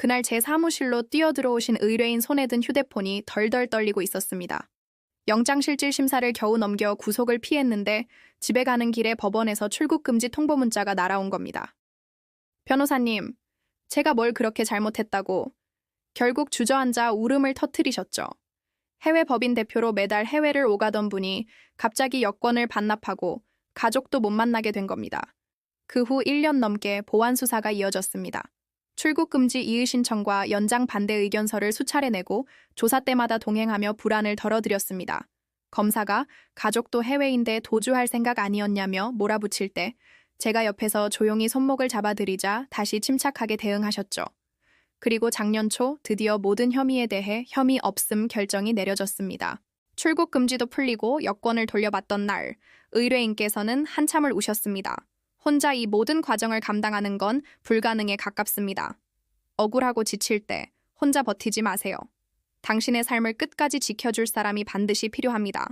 그날 제 사무실로 뛰어들어오신 의뢰인 손에 든 휴대폰이 덜덜 떨리고 있었습니다. 영장실질 심사를 겨우 넘겨 구속을 피했는데 집에 가는 길에 법원에서 출국 금지 통보 문자가 날아온 겁니다. 변호사님, 제가 뭘 그렇게 잘못했다고 결국 주저앉아 울음을 터뜨리셨죠. 해외 법인 대표로 매달 해외를 오가던 분이 갑자기 여권을 반납하고 가족도 못 만나게 된 겁니다. 그 후 1년 넘게 보안 수사가 이어졌습니다. 출국 금지 이의 신청과 연장 반대 의견서를 수차례 내고 조사 때마다 동행하며 불안을 덜어드렸습니다. 검사가 가족도 해외인데 도주할 생각 아니었냐며 몰아붙일 때 제가 옆에서 조용히 손목을 잡아드리자 다시 침착하게 대응하셨죠. 그리고 작년 초 드디어 모든 혐의에 대해 혐의 없음 결정이 내려졌습니다. 출국 금지도 풀리고 여권을 돌려받던 날, 의뢰인께서는 한참을 우셨습니다. 혼자 이 모든 과정을 감당하는 건 불가능에 가깝습니다. 억울하고 지칠 때 혼자 버티지 마세요. 당신의 삶을 끝까지 지켜줄 사람이 반드시 필요합니다.